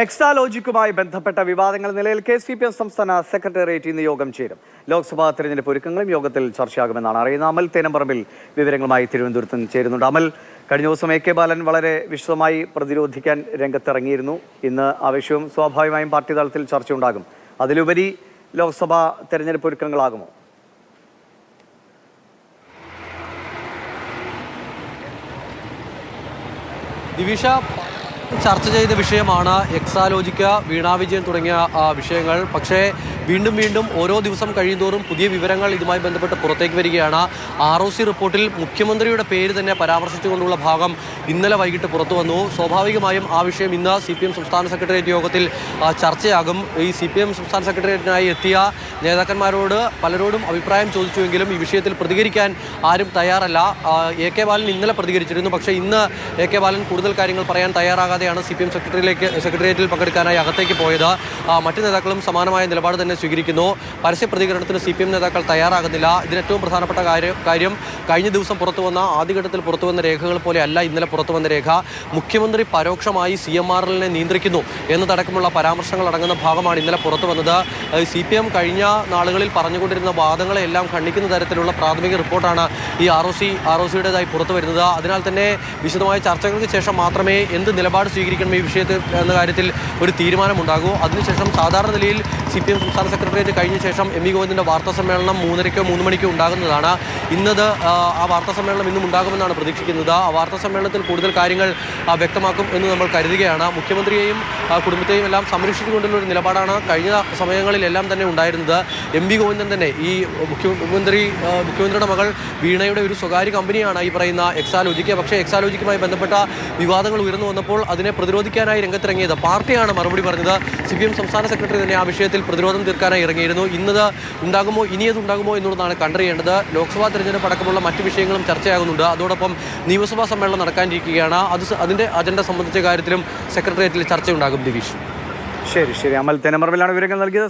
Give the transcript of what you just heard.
എക്സാലോജിക്കുമായി ബന്ധപ്പെട്ട വിവാദങ്ങൾ നിലയിൽ കെ സി പി എം സംസ്ഥാന സെക്രട്ടേറിയറ്റ് ഇന്ന് യോഗം ചേരും. ലോക്സഭാ തെരഞ്ഞെടുപ്പ് ഒരുക്കങ്ങളും യോഗത്തിൽ ചർച്ചയാകുമെന്നാണ് അറിയുന്നത്. അമൽ തേനമ്പറമ്പിൽ വിവരങ്ങളുമായി തിരുവനന്തപുരത്ത് നിന്ന് ചേരുന്നുണ്ട്. അമൽ കഴിഞ്ഞ ദിവസം എ കെ ബാലൻ വളരെ വിശദമായി പ്രതിരോധിക്കാൻ രംഗത്തിറങ്ങിയിരുന്നു. ഇന്ന് ആവശ്യവും സ്വാഭാവികമായും പാർട്ടി തലത്തിൽ ചർച്ചയുണ്ടാകും. അതിലുപരി ലോക്സഭാ തെരഞ്ഞെടുപ്പ് ഒരുക്കങ്ങളാകുമോ? ദിവിഷ ചർച്ച ചെയ്ത വിഷയമാണ് എക്സാലോജിക്ക വീണാ വിജയൻ തുടങ്ങിയ വിഷയങ്ങൾ. പക്ഷേ വീണ്ടും വീണ്ടും ഓരോ ദിവസം കഴിയുന്തോറും പുതിയ വിവരങ്ങൾ ഇതുമായി ബന്ധപ്പെട്ട് പുറത്തേക്ക് വരികയാണ്. ആർ ഒ സി റിപ്പോർട്ടിൽ മുഖ്യമന്ത്രിയുടെ പേര് തന്നെ പരാമർശിച്ചുകൊണ്ടുള്ള ഭാഗം ഇന്നലെ വൈകിട്ട് പുറത്തു വന്നു. സ്വാഭാവികമായും ആ വിഷയം ഇന്ന് സി പി എം സംസ്ഥാന സെക്രട്ടേറിയറ്റ് യോഗത്തിൽ ചർച്ചയാകും. ഈ സി പി എം സംസ്ഥാന സെക്രട്ടേറിയറ്റിനായി എത്തിയ നേതാക്കന്മാരോട് പലരോടും അഭിപ്രായം ചോദിച്ചുവെങ്കിലും ഈ വിഷയത്തിൽ പ്രതികരിക്കാൻ ആരും തയ്യാറല്ല. എ കെ ബാലൻ ഇന്നലെ പ്രതികരിച്ചിരുന്നു. പക്ഷേ ഇന്ന് എ കെ ബാലൻ കൂടുതൽ കാര്യങ്ങൾ പറയാൻ തയ്യാറാകാതെയാണ് സി പി എം സെക്രട്ടറിയിലേക്ക് സെക്രട്ടേറിയറ്റിൽ പങ്കെടുക്കാനായി അകത്തേക്ക് പോയത്. മറ്റ് നേതാക്കളും സമാനമായ നിലപാട് തന്നെ സ്വീകരിക്കുന്നു. പരസ്യ പ്രതികരണത്തിന് സി പി എം നേതാക്കൾ തയ്യാറാകുന്നില്ല. ഇതിന് ഏറ്റവും പ്രധാനപ്പെട്ട കാര്യം കാര്യം കഴിഞ്ഞ ദിവസം പുറത്തു വന്ന ആദ്യഘട്ടത്തിൽ പുറത്തു വന്ന രേഖകൾ പോലെ അല്ല ഇന്നലെ പുറത്തു വന്ന രേഖ. മുഖ്യമന്ത്രി പരോക്ഷമായി സി എം ആർ എല്ലിനെ നിയന്ത്രിക്കുന്നു എന്നതടക്കമുള്ള പരാമർശങ്ങൾ അടങ്ങുന്ന ഭാഗമാണ് ഇന്നലെ പുറത്തു വന്നത്. സി പി എം കഴിഞ്ഞ നാളുകളിൽ പറഞ്ഞുകൊണ്ടിരുന്ന വാദങ്ങളെല്ലാം ഖണ്ഡിക്കുന്ന തരത്തിലുള്ള പ്രാഥമിക റിപ്പോർട്ടാണ് ഈ R O C R O സിയുടേതായി പുറത്തു വരുന്നത്. അതിനാൽ തന്നെ വിശദമായ ചർച്ചകൾക്ക് ശേഷം മാത്രമേ എന്ത് നിലപാട് സ്വീകരിക്കണം ഈ വിഷയത്തിൽ എന്ന കാര്യത്തിൽ ഒരു തീരുമാനമുണ്ടാകുമോ അതിനുശേഷം സാധാരണ നിലയിൽ സി പി എം സംസ്ഥാന സെക്രട്ടേറിയറ്റ് കഴിഞ്ഞ ശേഷം എം വി ഗോവിന്ദന്റെ വാർത്താ സമ്മേളനം മൂന്നരയ്ക്കോ മൂന്ന് മണിക്കോ ഉണ്ടാകുന്നതാണ്. ഇന്നത് ആ, വാർത്താ സമ്മേളനം ഇന്നും ഉണ്ടാകുമെന്നാണ് പ്രതീക്ഷിക്കുന്നത്. ആ വാർത്താ സമ്മേളനത്തിൽ കൂടുതൽ കാര്യങ്ങൾ വ്യക്തമാക്കും എന്ന് നമ്മൾ കരുതുകയാണ്. മുഖ്യമന്ത്രിയെയും കുടുംബത്തെയും എല്ലാം സംരക്ഷിച്ചുകൊണ്ടുള്ള ഒരു നിലപാടാണ് കഴിഞ്ഞ സമയങ്ങളിലെല്ലാം തന്നെ ഉണ്ടായിരുന്നത്. എം വി ഗോവിന്ദൻ തന്നെ ഈ മുഖ്യമന്ത്രി മുഖ്യമന്ത്രിയുടെ മകൾ വീണയുടെ ഒരു സ്വകാര്യ കമ്പനിയാണ് ഈ പറയുന്ന എക്സാലോജിക്ക്. പക്ഷേ എക്സാലോജിക്കുമായി ബന്ധപ്പെട്ട വിവാദങ്ങൾ ഉയർന്നു വന്നപ്പോൾ അതിനെ പ്രതിരോധിക്കാനായി രംഗത്തിറങ്ങിയത്. പാർട്ടിയാണ് മറുപടി പറഞ്ഞത്. സി പി എം സംസ്ഥാന സെക്രട്ടറി തന്നെ ആ വിഷയത്തിൽ പ്രതിരോധം തീർക്കാനായി ഇറങ്ങിയിരുന്നു. ഇന്നത് ഉണ്ടാകുമോ ഇനിയത് ഉണ്ടാകുമോ എന്നുള്ളതാണ് കണ്ടറിയേണ്ടത്. ലോക്സഭാ തെരഞ്ഞെടുപ്പ് അടക്കമുള്ള മറ്റ് വിഷയങ്ങളും ചർച്ചയാകുന്നുണ്ട്. അതോടൊപ്പം നിയമസഭാ സമ്മേളനം നടക്കാനിരിക്കുകയാണ്. അത് അതിന്റെ അജണ്ട സംബന്ധിച്ച കാര്യത്തിലും സെക്രട്ടേറിയറ്റിൽ ചർച്ചയുണ്ടാകും ദിവീഷ്. ശരി ശരി. അമൽ തെനമറവിലാണ് വിവരങ്ങൾ നൽകിയത്.